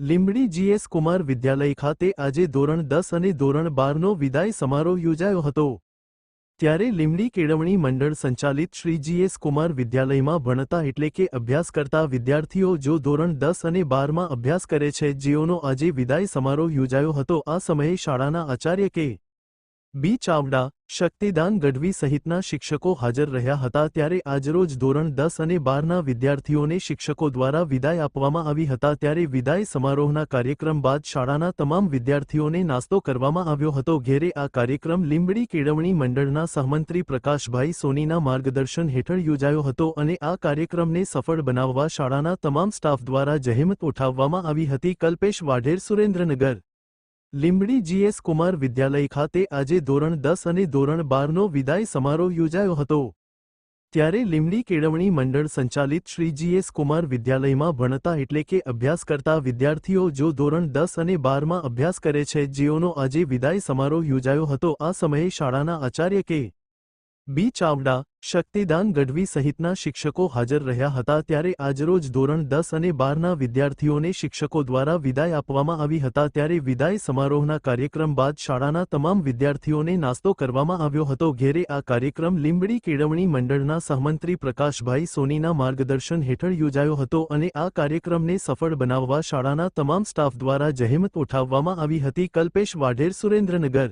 Limbdi GS Kumar Vidyalaya ખાતે આજે ધોરણ દસ અને ધોરણ બારનો વિદાય સમારોહ યોજાયો હતો. ત્યારે લીંબડી કેળવણી મંડળ સંચાલિત શ્રી જીએસ કુમાર વિદ્યાલયમાં ભણતા એટલે કે અભ્યાસ કરતા વિદ્યાર્થીઓ જો ધોરણ દસ અને બારમાં અભ્યાસ કરે છે, જેઓનો આજે વિદાય સમારોહ યોજાયો હતો, આ સમયે શાળાના આચાર્ય કે બી ચાવડા શક્તિદાન ગઢવી સહિતના શિક્ષકો હાજર રહ્યા હતા ત્યારે આજરોજ ધોરણ દસ અને બારના વિદ્યાર્થીઓને શિક્ષકો દ્વારા વિદાય આપવામાં આવી હતા ત્યારે વિદાય સમારોહના કાર્યક્રમ બાદ શાળાના તમામ વિદ્યાર્થીઓને નાસ્તો કરવામાં આવ્યો હતો. ઘેરે આ કાર્યક્રમ લીંબડી કેળવણી મંડળના સહમંત્રી પ્રકાશભાઈ સોનીના માર્ગદર્શન હેઠળ યોજાયો હતો અને આ કાર્યક્રમને સફળ બનાવવા શાળાના તમામ સ્ટાફ દ્વારા જહેમત ઉઠાવવામાં આવી હતી. કલ્પેશ વાઢેર સુરેન્દ્રનગર લીંબડી જીએસ કુમાર વિદ્યાલય ખાતે આજે ધોરણ દસ અને ધોરણ બારનો વિદાય સમારોહ યોજાયો હતો. ત્યારે લીંબડી કેળવણી મંડળ સંચાલિત શ્રી જીએસ કુમાર વિદ્યાલયમાં ભણતા એટલે કે અભ્યાસ કરતા વિદ્યાર્થીઓ જો ધોરણ દસ અને બારમાં અભ્યાસ કરે છે, જેઓનો આજે વિદાય સમારોહ યોજાયો હતો, આ સમયે શાળાના આચાર્ય કે બી ચાવડા શક્તિદાન ગઢવી સહિતના શિક્ષકો હાજર રહ્યા હતા ત્યારે આજરોજ ધોરણ દસ અને બારના વિદ્યાર્થીઓને શિક્ષકો દ્વારા વિદાય આપવામાં આવી હતા ત્યારે વિદાય સમારોહના કાર્યક્રમ બાદ શાળાના તમામ વિદ્યાર્થીઓને નાસ્તો કરવામાં આવ્યો હતો. ઘેરે આ કાર્યક્રમ લીંબડી કેળવણી મંડળના સહમંત્રી પ્રકાશભાઈ સોનીના માર્ગદર્શન હેઠળ યોજાયો હતો અને આ કાર્યક્રમને સફળ બનાવવા શાળાના તમામ સ્ટાફ દ્વારા જહેમત ઉઠાવવામાં આવી હતી. કલ્પેશ વાઢેર સુરેન્દ્રનગર